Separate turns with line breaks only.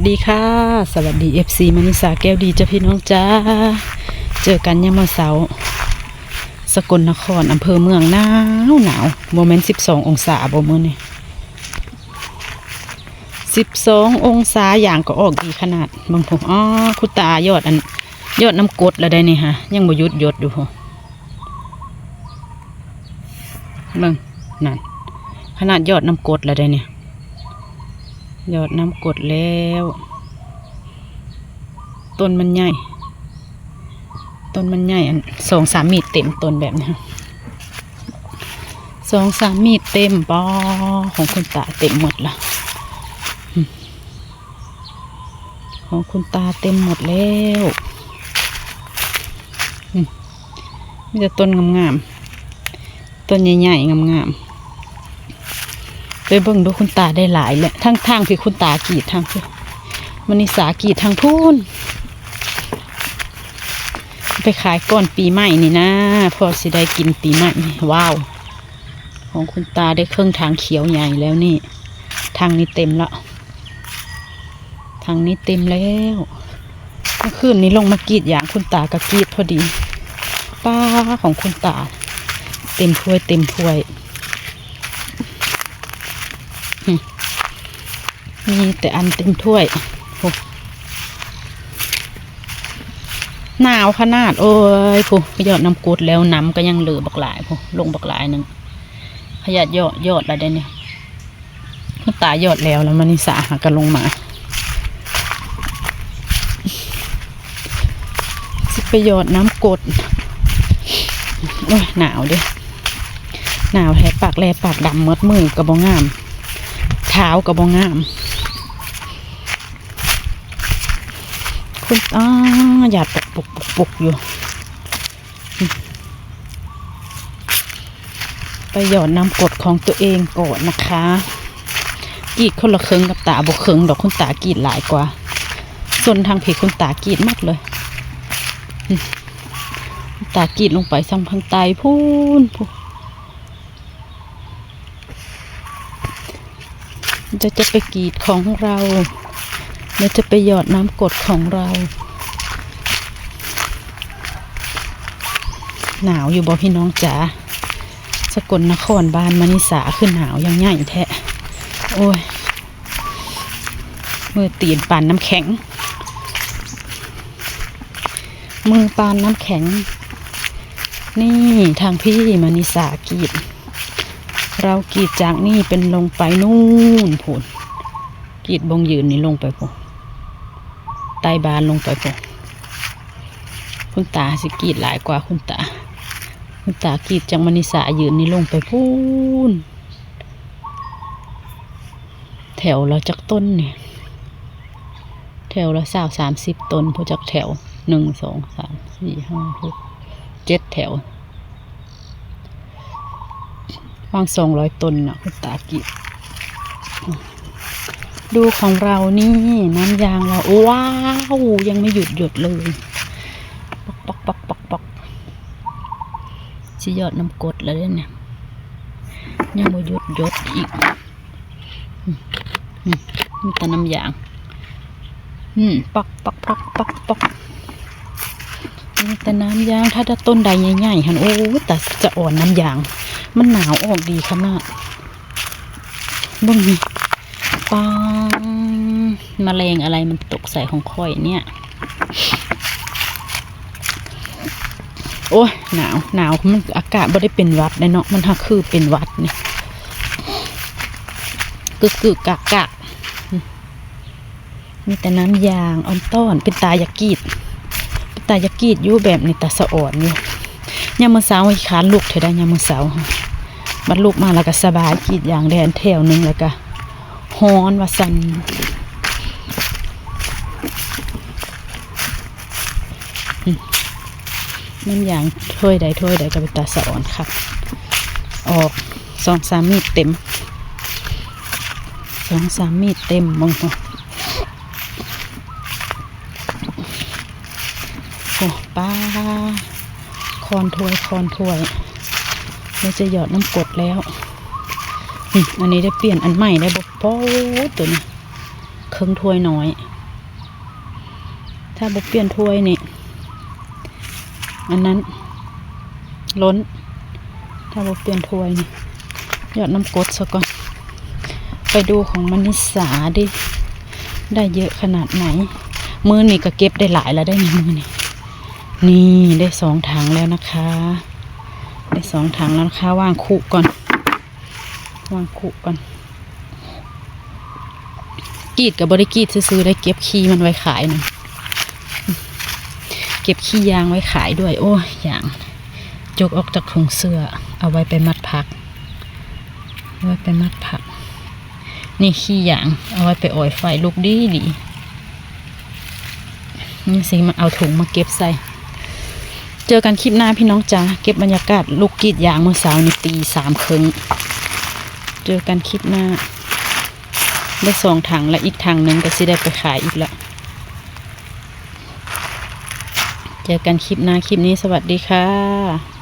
สวัสดีค่ะ สวัสดี FC มณิสาแก้วดีจ้าพี่น้องจ้า เจอกันยามเสาร์สกลนครอำเภอเมืองหนาวหนาวโมเมนต์12องศาบ่มือนี่12องศาอย่างก็ออกดีขนาดบางผมอ๋อคุณตายอดอัน ยอดน้ำกรดแล้วได้นี่ฮะ ยังบ่ยุดยดอยู่พอเบิ่งนั่นขนาดยอดน้ำกรดแล้วได้เนี่ย ยอดน้ำกดแล้ว ต้นมันใหญ่ ต้นมันใหญ่อันสองสามมีดเต็มต้นแบบนี้ค่ะสองสามมีดเต็มปอของคุณตาเต็มหมดละของคุณตาเต็มหมดแล้วมมีแต่ต้นงามๆต้นใหญ่ๆงามๆ ไปเบิ่งดูคุณตาได้หลายแหละทั้งทางที่คุณตากรีดทางพี่มันนิสากีดทางพูนไปขายก่อนปีใหม่นี่นะ พอสิได้กินปีใหม่นี่ว้าว ของคุณตาได้เครื่องทางเขียวใหญ่แล้วนี่ ทางนี้เต็มแล้วทางนี้เต็มแล้วเมื่อคืนนี้ลงมากรีดอย่างคุณตากระกรีดพอดี ป้าของคุณตา เต็มถ้วยเต็มถ้วย มีแต่อันเต็มถ้วยโอ้หนาวขนาด โอ้ยผู้ขยอดน้ำกรดแล้วน้ำก็ยังเหลือบักหลายผู้ลงบักหลายหนึ่งขยัดยอดยอดแล้วได้เนี่ยคุณตายอดแล้วแล้วมันนิสาหากันลงมาสิไปยอดน้ำกรดโอ้ยหนาวด้หนาวแท้ปากแลปากดำมดมือกระบองงามเท้ากับบองงาม คุณอ้าหยาดปกปกปกปกอยู่ ไปหยอดน้ำกดของตัวเองก่อนนะคะกีดคนละเครึ่งกับตาบกเครึ่งดอกคุณตากีดหลายกว่า ส่วนทางเพจคุณตากีดมากเลยอืมคุณตากีดลงไปทางทางใต้พูนพูนจะจะไปกีดของเรา เราจะไปหยอดน้ำกดของเรา หนาวอยู่บ่พี่น้องจ๋าสกลนครบ้านมณิสาขึ้นหนาวยังใหญ่แท้โอ้ยมือตีนปานน้ำแข็ง มือปานน้ำแข็ง นี่ทางพี่มณิสากีด เรากีดจากนี่เป็นลงไปนู่นพูนกีดบงยืนนี่ลงไปพูน ไตบานลงไปพูนคุณตาสิกีดหลายกว่าคุณตา คุณตากีดจากมณิสายืนนี่ลงไปพูนแถวเราจากต้นเนี่ยแถวละสาวสามสิบต้นพูจากแถวหนึ่งสองสามสี่ห้าหกเจ็ดแถววางสองร้อยต้นนะคุณตากิดู ดูของเรานี่น้ำยางเราว้าวยังไม่หยุดหยุดเลยปอกปอกปอกปอกปอกชิยอดน้ำกดแล้วเนี่ยยังไม่หยุดหยุดอีกมีแต่น้ำยางอืมปอกปอกปอกปอกปอกมีแต่น้ำยางถ้าต้นใดใหญ่ๆหันโอ้แต่จะอ่อนน้ำยาง มันหนาวออกดีขนาดเบ้งนี่ปัง มแมลงอะไรมันตกใส่ของค่อยเนี่ย โอ้ยหนาวหนาวมันอากาศไม่ได้เป็นวัดเลยเนาะมันหักคือเป็นวัดเนี่ยกึกกึกกะกะมีแต่น้ำยางออนต้อน เป็นตายากีดเป็นตายากีดยู่แบบนี้ตาสะอ่อนอยู่ยามมือเช้าอีขานลูกเธอได้ยามมือเช้าค่ะมันลุกมาแล้วก็สบายกีดอย่างแดนแถวหนึงแล้วก็ฮ้อนว่าสันอืม น้ำยางถ้วยใดถ้วยใดก็เป็นตาสะอ่อนครับออกสองสามมีดเต็มสองสามมีดเต็มมองโอ้ป้าคอนถ้วยคอนถ้วยเราจะหยอดน้ำกดแล้วอันนี้ได้เปลี่ยนอันใหม่ได้บอกโป้ตัวนี้เครื่องถ้วยน้อย ถ้าบุเปลี่ยนถ้วยนี่ อันนั้น ล้น ถ้าบุเปลี่ยนถ้วยนี่หยอดน้ำกดซะก่อน ไปดูของมนิสาดิได้เยอะขนาดไหน มือนี่ก็เก็บได้หลายแล้วได้ในมือนี่นี่ได้สองถังแล้วนะคะ ได้สองถังแล้วนะคะวางคุก่อน วางคุก่อน กีดกับบริกีดซื้อๆได้เก็บขี้มันไว้ขายหนะเก็บขี้ยางไว้ขายด้วย โอ้ยยางจกออกจากถุงเสื้อ เอาไว้ไปมัดผักเอาไว้ไปมัดผัก นี่ขี้ยาง เอาไว้ไปอ่อยไฟลูกดีดีนี่สิมาเอาถุงมาเก็บใส่ เจอกันคลิปหน้าพี่น้องจ๋าเก็บบรรยากาศลูกกีดยางเมื่อเช้านี่ตีสามครึ่งเจอกันคลิปหน้า ได้สองถังและอีกถังหนึ่งก็สิได้ไปขายอีกแล้ว เจอกันคลิปหน้าคลิปนี้สวัสดีค่ะ